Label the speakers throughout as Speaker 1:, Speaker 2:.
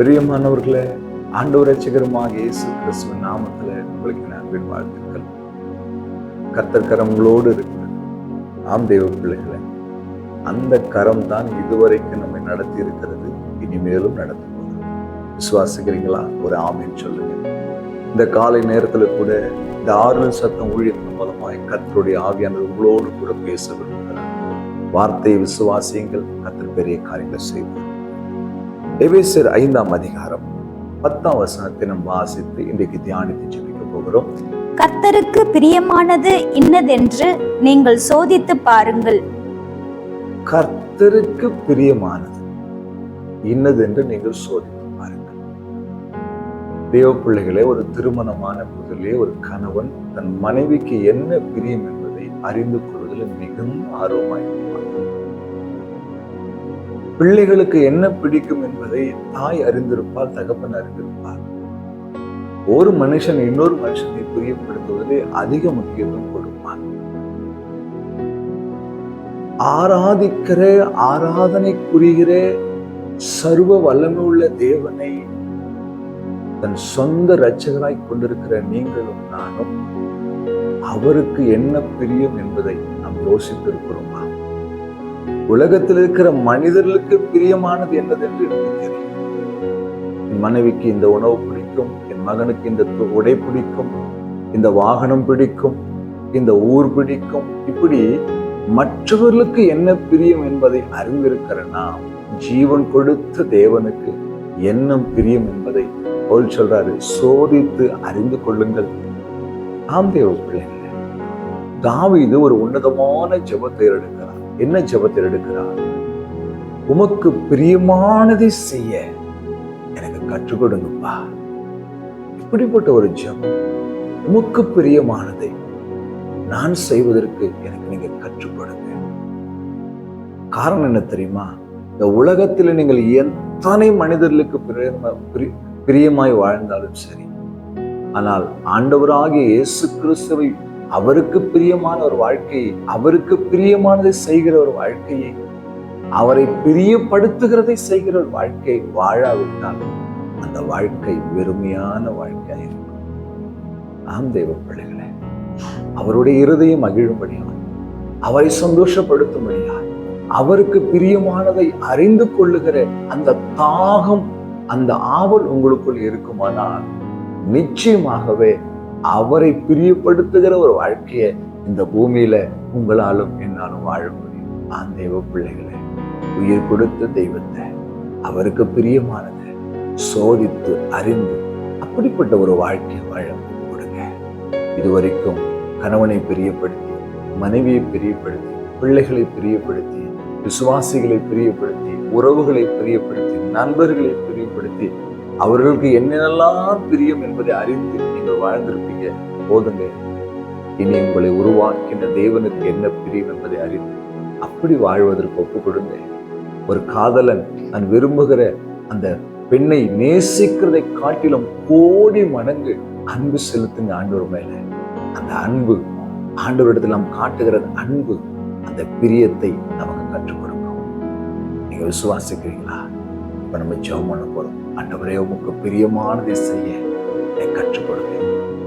Speaker 1: பிரியமானவர்களே ஆண்டவர் ரசிகரமாக இயேசு கிறிஸ்துவ நாமத்துல உங்களுக்கு நான் அன்பின் வாழ்த்துக்கள். கர்த்தர் கரம் இருக்கிறது ஆம் தேவ பிள்ளைகளை அந்த கரம் தான் இதுவரைக்கும் நம்மை நடத்தி இருக்கிறது. இனிமேலும் நடத்த போகிறது விசுவாசிக்கிறீங்களா ஒரு ஆமின்னு சொல்லுங்க. இந்த காலை நேரத்துல கூட இந்த ஆறுதல் சத்தம் ஊழியத்தின் மூலமாய் கத்தருடைய ஆவியானது உங்களோடு கூட பேச விரும்புகிறார். வார்த்தையை விசுவாசியுங்கள் கத்தர் பெரிய காரியங்களை செய்வார். எபேசர் ஐந்தாம் அதிகாரம் பத்தாம் வசனத்தை வாசித்து இன்றைக்கு தியானித்து ஜெபிக்க போகிறோம்.
Speaker 2: கர்த்தருக்கு பிரியமானது இன்னதென்று நீங்கள் சோதித்து பாருங்கள்.
Speaker 1: கர்த்தருக்கு பிரியமானது இன்னதென்று நீங்கள் சோதித்து பாருங்கள். தேவ பிள்ளைகளே ஒரு திருமணமான புதிலே ஒரு கணவன் தன் மனைவிக்கு என்ன பிரியம் என்பதை அறிந்து கொள்வதில் மிகுந்த ஆர்வமாயிருப்பார் பிள்ளைகளுக்கு என்ன பிடிக்கும் என்பதை தாய் அறிந்திருப்பார் தகப்பன் அறிந்திருப்பார். ஒரு மனுஷன் இன்னொரு மனுஷனை புரியப்படுத்துவதே அதிக முக்கியத்துவம் கொடுப்பான். ஆராதிக்கிற புரிகிற சர்வ வல்லமை உள்ள தேவனை தன் சொந்த இரட்சகராய் கொண்டிருக்கிற நீங்களும் நானும் அவருக்கு என்ன பிரியம் என்பதை நாம் யோசித்திருக்கிறோமா? உலகத்தில் இருக்கிற மனிதர்களுக்கு பிரியமானது என்னதென்று எனக்கு தெரியும் என் மனைவிக்கு இந்த உணவு பிடிக்கும் என் மகனுக்கு இந்த உடை பிடிக்கும் இந்த வாகனம் பிடிக்கும் இந்த ஊர் பிடிக்கும். இப்படி மற்றவர்களுக்கு என்ன பிரியம் என்பதை அறிந்திருக்கிற நாம் ஜீவன் கொடுத்த தேவனுக்கு என்ன பிரியம் என்பதை போல் சொல்றாரு சோதித்து அறிந்து கொள்ளுங்கள். ஆம் தேவ தாவி இது ஒரு உன்னதமான ஜபத்தை எடுக்க என்ன ஜபத்தில் எடுக்கிறார்? உமக்கு பிரியமானதை செய்ய எனக்கு கற்றுக் கொடுங்கப்பா. இப்படிப்பட்ட ஒரு ஜபம் உமக்கு பிரியமானதை நான் செய்வதற்கு எனக்கு நீங்க கற்றுக் கொடுங்க. காரணம் என்ன தெரியுமா? இந்த உலகத்தில் நீங்கள் எத்தனை மனிதர்களுக்கு பிரியமாய் வாழ்ந்தாலும் சரி. ஆனால் ஆண்டவராகிய இயேசு கிறிஸ்துவை அவருக்கு பிரியமான ஒரு வாழ்க்கையை அவருக்கு பிரியமானதை செய்கிற ஒரு வாழ்க்கையை அவரை பிரியப்படுத்துகிறதை செய்கிற ஒரு வாழ்க்கையை வாழாவிட்டால் அந்த வாழ்க்கை வெறுமையான வாழ்க்கையாக இருக்கும். ஆம் தெய்வ பிள்ளைகளே அவருடைய இருதயம் மகிழும்படியால் அவரை சந்தோஷப்படுத்தும்படியால் அவருக்கு பிரியமானதை அறிந்து கொள்ளுகிற அந்த தாகம் அந்த ஆவல் உங்களுக்குள் இருக்குமானால் நிச்சயமாகவே அவரை பிரியப்படுத்துகிற ஒரு வாழ்க்கையை இந்த பூமியில உங்களாலும் என்னாலும் வாழ முடியும். ஆம் தெய்வ பிள்ளைகளை உயிர் கொடுத்த தெய்வத்தை அவருக்கு பிரியமானதை சோதித்து அறிந்து அப்படிப்பட்ட ஒரு வாழ்க்கையை வாழ கொடுங்க. இதுவரைக்கும் கணவனை பிரியப்படுத்தி மனைவியை பிரியப்படுத்தி பிள்ளைகளை பிரியப்படுத்தி விசுவாசிகளை பிரியப்படுத்தி உறவுகளை பிரியப்படுத்தி நண்பர்களை பிரியப்படுத்தி அவர்களுக்கு என்னென்னலாம் பிரியம் என்பதை அறிந்து வாழ்ந்திருப்பீங்க. போதுங்க இனி உங்களை உருவாக்கின தேவனுக்கு என்ன பிரியம் என்பதை அறிந்து அப்படி வாழ்வதற்கு ஒப்பு கொடுங்க ஒரு காதலன் நான் விரும்புகிற அந்த பெண்ணை நேசிக்கிறதை காட்டிலும் கோடி மடங்கு அன்பு செலுத்துங்க ஆண்டவர் மேல. அந்த அன்பு ஆண்டவரிடத்தில் நாம் காட்டுகிற அன்பு அந்த பிரியத்தை நமக்கு கற்றுக் கொடுக்கும். நீங்க விசுவாசிக்கிறீங்களா இப்ப நம்ம ஜெபம் பண்ண போறோம். ஆண்டவரே உமக்கு பிரியமானதை செய்ய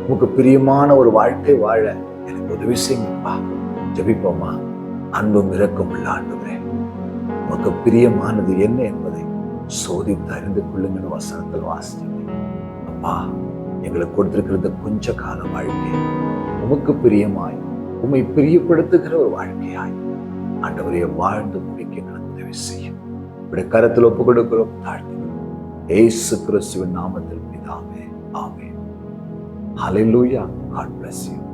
Speaker 1: உமக்கு பிரியமான ஒரு வாழ்க்கை வாழ எனக்கு உதவி செய்யுங்கப்பா. ஜபிப்போமா அன்பும் இரக்கம் உள்ள ஆண்டவரே. உமக்கு பிரியமானது என்ன என்பதை சோதித்து அறிந்து கொள்ளுங்கன்னு வசனத்தில் வாசிச்சோம் அப்பா எங்களுக்கு கொடுத்திருக்கிறது கொஞ்ச கால வாழ்க்கை. உமக்கு பிரியமாய் உம்மை பிரியப்படுத்துகிற ஒரு வாழ்க்கையாய். ஆண்டவரைய வாழ்ந்து முடிக்க எங்களுக்கு உதவி செய்யும் இப்படி கரத்தில் ஒப்பு கொடுக்கிறோம் தாழ்த்து ஏசு கிறிஸ்துவின் நாமத்தில் பிதாமே ஆமே ஹalleluya God bless you